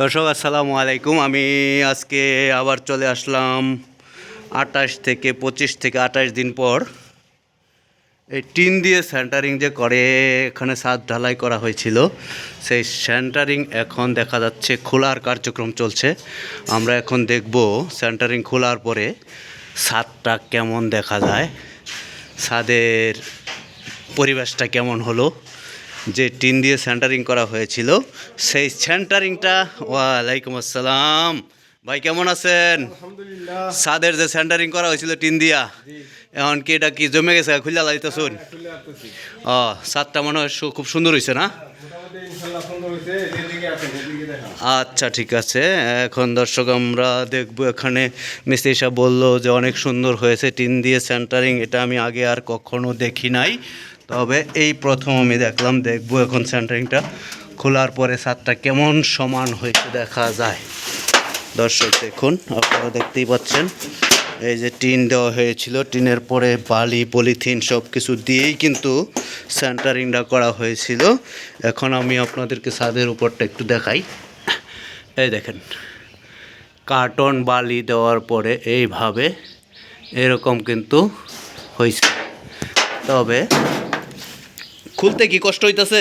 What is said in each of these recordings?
দর্শক, আসসালামু আলাইকুম। আমি আজকে আবার চলে আসলাম আঠাশ থেকে পঁচিশ থেকে আঠাশ দিন পর। এই টিন দিয়ে সেন্টারিং যে করে, এখানে ছাদ ঢালাই করা হয়েছিল। সেই সেন্টারিং এখন দেখা যাচ্ছে খোলার কার্যক্রম চলছে। আমরা এখন দেখব সেন্টারিং খোলার পরে ছাদটা কেমন দেখা যায়, ছাদের পরিবেশটা কেমন হলো। যে টিন দিয়ে সেন্টারিং করা হয়েছিল সেই সেন্টারিংটা ওয়ালাইকুম আসসালাম। ভাই কেমন আছেন? ছাদের যে সেন্টারিং করা হয়েছিল টিন দিয়া এখন কি এটা কি জমে গেছে? খুলে লাইতে শুন ও ছাদটা মনে হয় খুব সুন্দর হয়েছে না? আচ্ছা ঠিক আছে। এখন দর্শক আমরা দেখব এখানে মিস্ত্রি সাহেব বলল যে অনেক সুন্দর হয়েছে টিন দিয়ে সেন্টারিং এটা আমি আগে আর কখনো দেখি নাই। তবে এই প্রথম আমি দেখলাম, দেখব এখন সেন্টারিংটা খোলার পরে ছাদটা কেমন সমান হয়েছে দেখা যায়। দর্শক দেখুন, আপনারা দেখতেই পাচ্ছেন, এই যে টিন দেওয়া হয়েছিল। টিনের পরে বালি, পলিথিন সব কিছু দিয়েই কিন্তু সেন্টারিংটা করা হয়েছিল। এখন আমি আপনাদেরকে ছাদের উপরটা একটু দেখাই। এই দেখেন, কার্টন বালি দেওয়ার পরে এইভাবে এরকম কিন্তু হয়েছে। তবে খুলতে কি কষ্ট হইতেছে?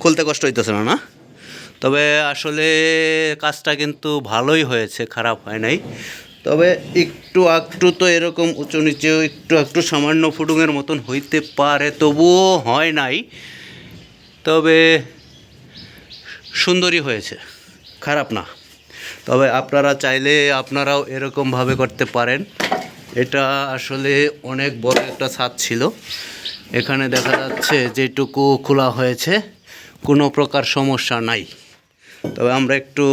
খুলতে কষ্ট হইতেছে না না? তবে আসলে কাজটা কিন্তু ভালোই হয়েছে, খারাপ হয় নাই। তবে একটু একটু তো এরকম উঁচু নিচেও একটু একটু সামান্য ফুটুঙের মতন হইতে পারে, তবুও হয় নাই। তবে সুন্দরই হয়েছে, খারাপ না। তবে আপনারা চাইলে আপনারাও এরকমভাবে করতে পারেন। এটা আসলে অনেক বড় একটা ছাদ ছিল। এখানে দেখা যাচ্ছে যেটুকু খোলা হয়েছে, কোনো প্রকার সমস্যা নাই। তবে আমরা একটু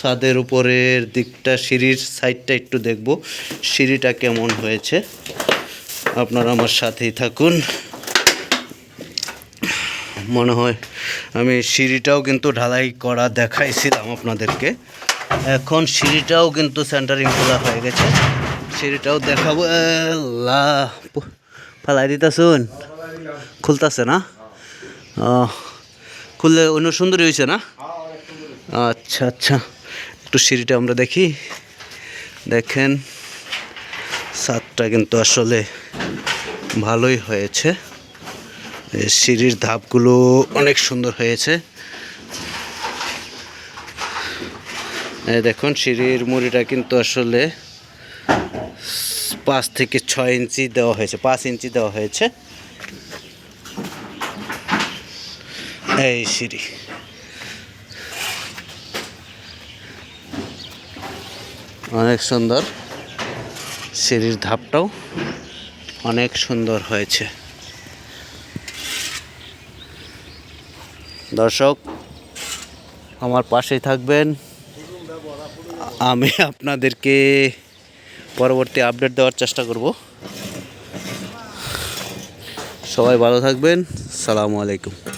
ছাদের উপরের দিকটা, সিঁড়ির সাইডটা একটু দেখব, সিঁড়িটা কেমন হয়েছে। আপনারা আমার সাথেই থাকুন। মনে হয় আমি সিঁড়িটাও কিন্তু ঢালাই করা দেখাইছিলাম আপনাদেরকে। এখন সিঁড়িটাও কিন্তু সেন্টারিং খোলা হয়ে গেছে। সিঁড়িটাও দেখাবো প- ফালাই দিতেছুন। খুলতেছে না? খুললে অন্য সুন্দরী হয়েছে না? আচ্ছা আচ্ছা। একটু সিঁড়িটা আমরা দেখি। দেখেন, ছাদটা কিন্তু আসলে ভালোই হয়েছে। সিঁড়ির ধাপগুলো অনেক সুন্দর হয়েছে এই দেখুন, সিঁড়ির মুড়িটা কিন্তু আসলে পাঁচ থেকে ছয় ইঞ্চি দেওয়া হয়েছে, পাঁচ ইঞ্চি দেওয়া হয়েছে। এই সিঁড়ি। অনেক সুন্দর সিঁড়ির ধাপটাও অনেক সুন্দর হয়েছে। দর্শক, আমার পাশেই থাকবেন। আমি আপনাদেরকে পরবর্তী আপডেট দেওয়ার চেষ্টা করব। সবাই ভালো থাকবেন। সালামু আলাইকুম।